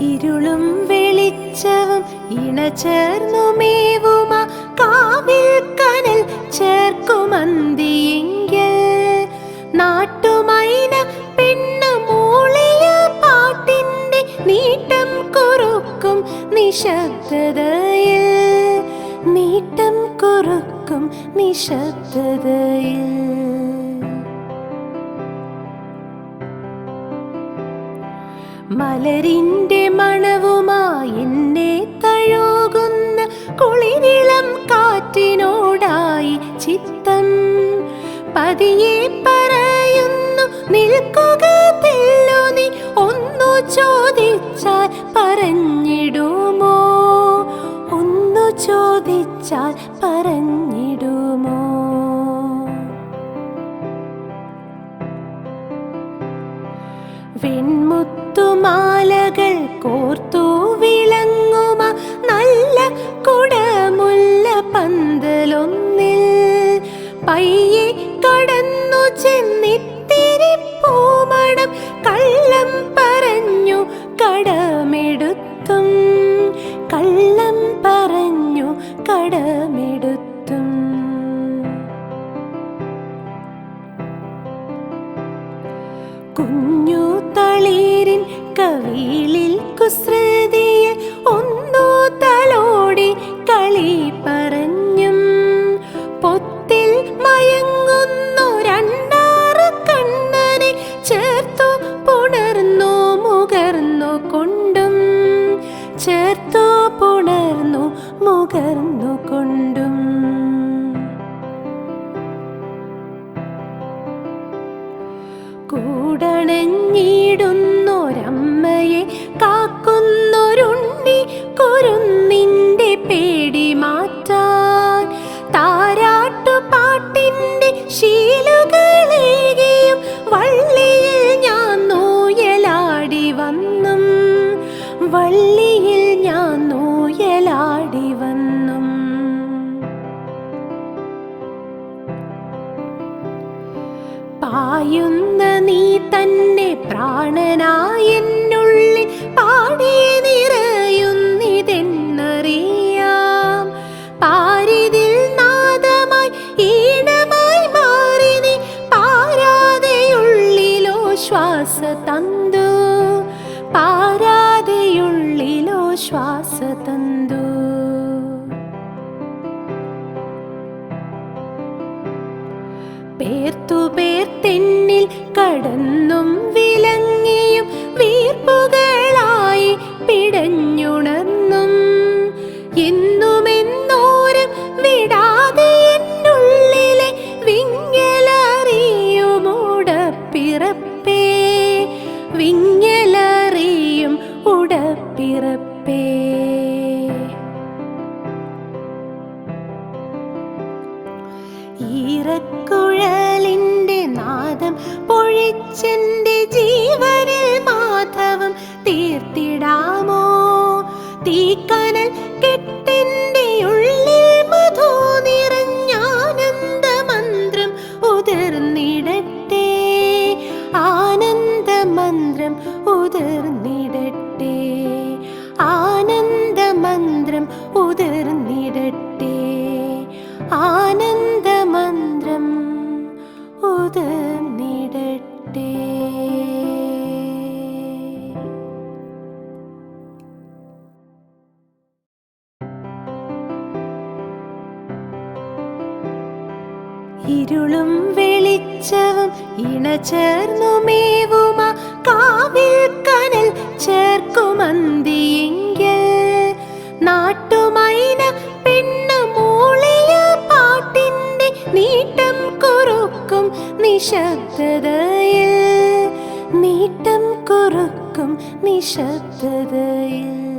ഇരുളും വെളിച്ചവും ഇണചേർന്നുമേവുമ. കാവിൽ കനൽ ചേർക്കുമന്തിയെങ്കിൽ നാട്ടുമൈന പെണ്ണ് മൂളിയ പാട്ടിന്റെ നീട്ടം കുറുക്കും നിശബ്ദതയിൽ. നീട്ടം കുറുക്കും നിശബ്ദതയിൽ. മലരിന്റെ മണവുമായി എന്നെ തഴുകുന്ന കുളിനിളം കാറ്റിനോടായി ചിത്തം. പതിയെ പറയുന്നു നിൽക്കുക നീ ഒന്നു ചോദിച്ചാൽ പറഞ്ഞിടുമോ? ഒന്നു ചോദിച്ചാൽ പറഞ്ഞിടുമോ? വെൺമുത്തുമാലകൾ കോർത്തു വിളങ്ങുമ നല്ല കുടമുല്ല പന്തലൊന്നിൽ. പയ്യെ കടന്നു ചെന്നിത്തിരി പൂമണം കള്ളം പറഞ്ഞു കടമെടുത്തും. കള്ളം പറഞ്ഞു കടമെടുത്തും. കുഞ്ഞു കുസൃതിയെ ഒന്നു തലോടി കളി പറഞ്ഞും. പൊത്തിൽ മയങ്ങുന്നു രണ്ടാറ് കണ്ണനെ ചേർത്തു പുണർന്നു മുകർന്നു കൊണ്ടും. ചേർത്തു പുണർന്നു മുകർന്നു കൊണ്ടും. കൂടണഞ്ഞിടുന്നൊരമ്മയെ കാക്കുന്നൊരുണ്ണി പായുന്ന നീ തന്നെ പ്രാണനായെന്നുള്ളിൽ പേർത്തു തെന്നിൽ കടന്നും വിലങ്ങിയും വീർപ്പുകളായി പിടഞ്ഞുണർന്നും. എന്നുമെന്നോരം വിടാതെ എന്നുള്ളിലെ വിങ്ങലറിയുമുടപ്പിറപ്പേ. വിങ്ങലറിയും ഉടപ്പിറപ്പേ. ഈറക്കുഴലിന്റെ നാദം പൊഴിച്ചെന്റെ ജീവനിൽ മാധവം തീർത്തിടാമോ? തീക്കനൽ കെട്ടെന്റെ ഉള്ളിൽ മധു നിറഞ്ഞാനന്ദ മന്ത്രം ഉതിർന്നിടട്ടെ ആനന്ദ മന്ത്രം ഉതിർന്നിടട്ടെ ആനന്ദ മന്ത്രം ഉതിർന്നിടട്ടെ. ഇരുളും വെളിച്ചവും ഇണചേർന്നുമേവുമ കാവിൽ കനൽ ചേർക്കുമന്തിയെങ്കിൽ നാട്ടുമൈന പെണ്ണ് മൂളിയ പാട്ടിന്റെ നീട്ടം കുറുക്കും നിശബ്ദതയിൽ. നീട്ടം കുറുക്കും നിശബ്ദതയിൽ.